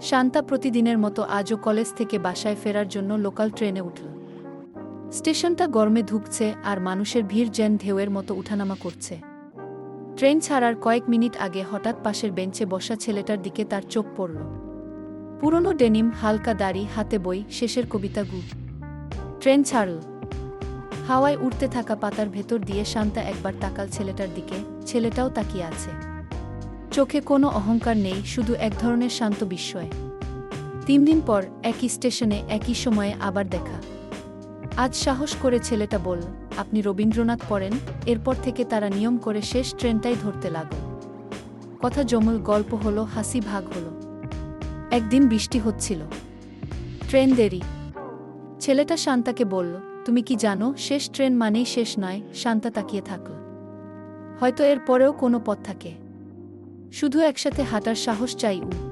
শান্তা প্রতিদিনের মতো আজও কলেজ থেকে বাসায় ফেরার জন্য লোকাল ট্রেনে উঠল। স্টেশনটা গরমে ধুকছে আর মানুষের ভিড় যেন ঢেউয়ের মতো উঠানামা করছে। ট্রেন ছাড়ার কয়েক মিনিট আগে হঠাৎ পাশের বেঞ্চে বসা ছেলেটার দিকে তার চোখ পড়ল। পুরনো ডেনিম, হালকা দাড়ি, হাতে বই, শেষের কবিতা গু। ট্রেন ছাড়ল। হাওয়ায় উড়তে থাকা পাতার ভেতর দিয়ে শান্তা একবার তাকাল ছেলেটার দিকে। ছেলেটাও তাকিয়ে আছে। চোখে কোনো অহংকার নেই, শুধু এক ধরনের শান্ত বিস্ময়। তিন দিন পর একই স্টেশনে, একই সময়ে আবার দেখা। আজ সাহস করে ছেলেটা বলল, আপনি রবীন্দ্রনাথ পড়েন, এরপর থেকে তারা নিয়ম করে শেষ ট্রেনটাই ধরতে লাগল। কথা জমল, গল্প হলো, হাসি ভাগ হলো। একদিন বৃষ্টি হচ্ছিল। ট্রেন দেরি। ছেলেটা শান্তাকে বলল, তুমি কি জানো, শেষ ট্রেন মানেই শেষ নয়, শান্তা তাকিয়ে থাকল। হয়তো এর পরেও কোনো পথ থাকে। শুধু একসাথে হাঁটার সাহস চাই উ।